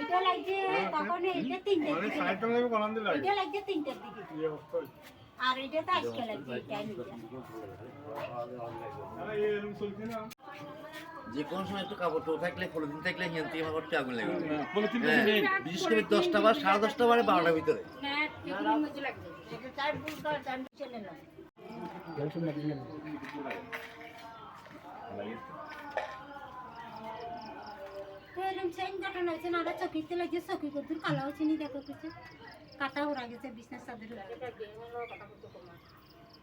এটা লাগছে তখন এটা তিনটে মানে এটা লাগছে তিনটের দিকে। আর এটা তো আজকে লাগছে যে কোনো সময় একটু কাপড় টো থাকলে পলিথিন থাকলে হিয়ান থেকে আমার ঘরটা আগুন লাগে হ্যাঁ, বিশেষ করে দশটা বার সাড়ে দশটা বারে বারোটার ভিতরে। এটা চার ফুল কর চার চলে না তো এরকম সেম ঘটনা হয়েছে না চকিতে লাগছে চকি করতে কালা হচ্ছে নি দেখো কিছু? কাটা ওরা গেছে চাদর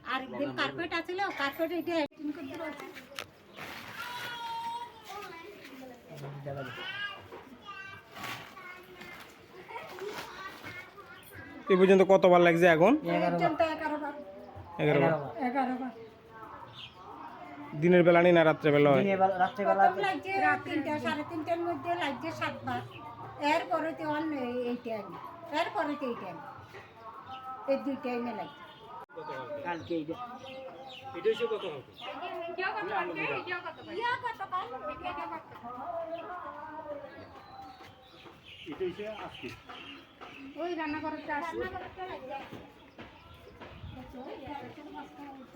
আর একদিন কার্পেট আছিল কার্পেট এটা অ্যাক্টিং করতে রয়েছে এই পর্যন্ত কতবার লাগছে এখন? এগারো এগারো বার এগারো বার দিনের বেলা নেই না রাত্রে বেলা তিনটা সাড়ে তিনটার মধ্যে লাগছে সাতবার। এরপরে তো অন্য এই টাইম এরপরে তো এই টাইম এই দুই টাইমে লাগছে। ইয়া কত কাল? ওই রান্না করতে আসি রান্না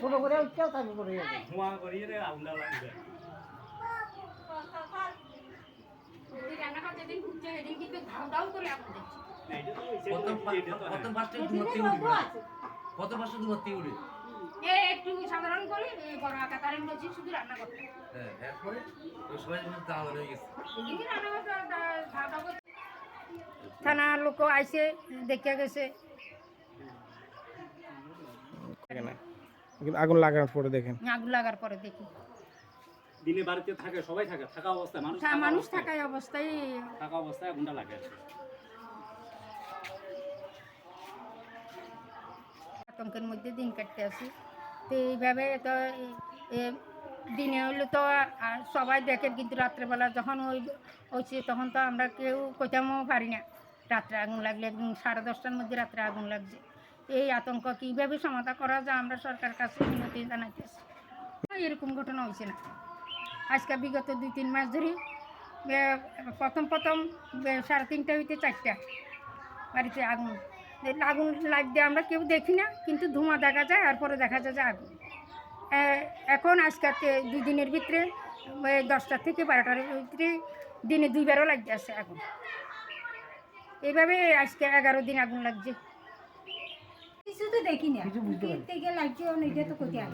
ছোট করে একটু সাধারণ করে খাওয়া দাওয়া করতে থানার লোক আইসে দেখে গেছে। লাগে না। কিন্তু আগুন লাগানোর পরে দেখেন। আগুন লাগার পরে দেখি। দিনে বাড়িতে থাকে সবাই থাকে থাকা অবস্থায় মানুষ থাকা মানুষ অবস্থায়- থাকায় অবস্থায়। থাকা অবস্থায় আগুনটা লাগে আতঙ্কের মধ্যে দিন কাটতে আসি তো এইভাবে তো দিনে হলে তো আর সবাই দেখেন কিন্তু রাত্রেবেলা যখন ওই হচ্ছে তখন তো আমরা কেউ কোথাও পারি না। রাত্রে আগুন লাগলে একদম সাড়ে দশটার মধ্যে রাত্রে আগুন লাগছে। এই আতঙ্ক কীভাবে সমাধান করা যায় আমরা সরকার কাছে মিনতি জানাইতেছি। এরকম ঘটনা হয়েছে না। আজকে বিগত দুই তিন মাস ধরে প্রথম প্রথম সাড়ে তিনটা হইতে চারটা বাড়িতে আগুন। আগুন লাগতে আমরা কেউ দেখি না কিন্তু ধোঁয়া দেখা যায় আর পরে দেখা যায় যে আগুন। এখন আজকে দুই দিনের ভিতরে এ, দশটা থেকে বারোটার ভিতরে দিনে দুইবারও লাগতে আছে আগুন। এইভাবে আজকে এগারো দিন আগুন লাগছে। কিছু তো দেখি না থেকে লাগছে এটা তো কোথায়